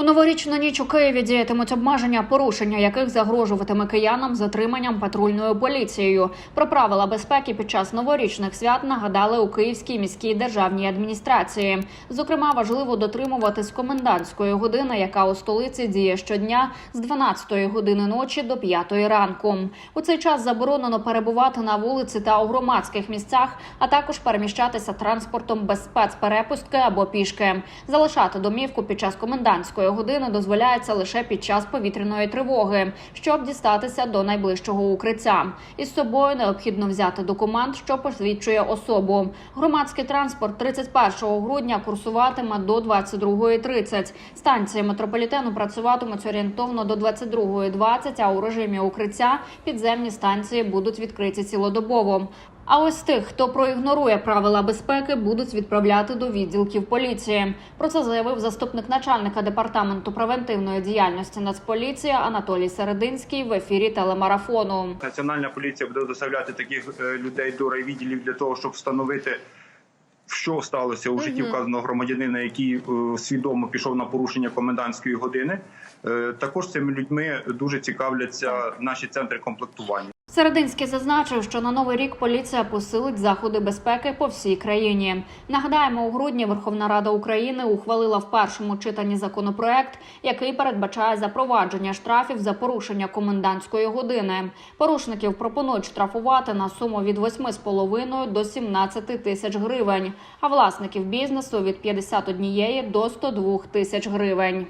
У новорічну ніч у Києві діятимуть обмеження, порушення яких загрожуватиме киянам затриманням патрульною поліцією. Про правила безпеки під час новорічних свят нагадали у Київській міській державній адміністрації. Зокрема, важливо дотримуватись комендантської години, яка у столиці діє щодня з 12 години ночі до 5 ранку. У цей час заборонено перебувати на вулиці та у громадських місцях, а також переміщатися транспортом без спецперепустки або пішки. Залишати домівку під час комендантської години дозволяється лише під час повітряної тривоги, щоб дістатися до найближчого укриття. Із собою необхідно взяти документ, що посвідчує особу. Громадський транспорт 31 грудня курсуватиме до 22.30. Станції метрополітену працюватимуть орієнтовно до 22.20, а у режимі укриття підземні станції будуть відкриті цілодобово. А ось тих, хто проігнорує правила безпеки, будуть відправляти до відділків поліції. Про це заявив заступник начальника департаменту превентивної діяльності Нацполіції Анатолій Серединський в ефірі телемарафону. Національна поліція буде доставляти таких е, людей до райвідділів для того, щоб встановити. Що сталося у житті вказаного громадянина, який е, свідомо пішов на порушення комендантської години? Е, також цими людьми дуже цікавляться наші центри комплектування. Серединський зазначив, що на новий рік поліція посилить заходи безпеки по всій країні. Нагадаємо, у грудні Верховна Рада України ухвалила в першому читанні законопроект, який передбачає запровадження штрафів за порушення комендантської години. Порушників пропонують штрафувати на суму від 8,5 до 17 тисяч гривень, а власників бізнесу від 51 до 102 тисяч гривень.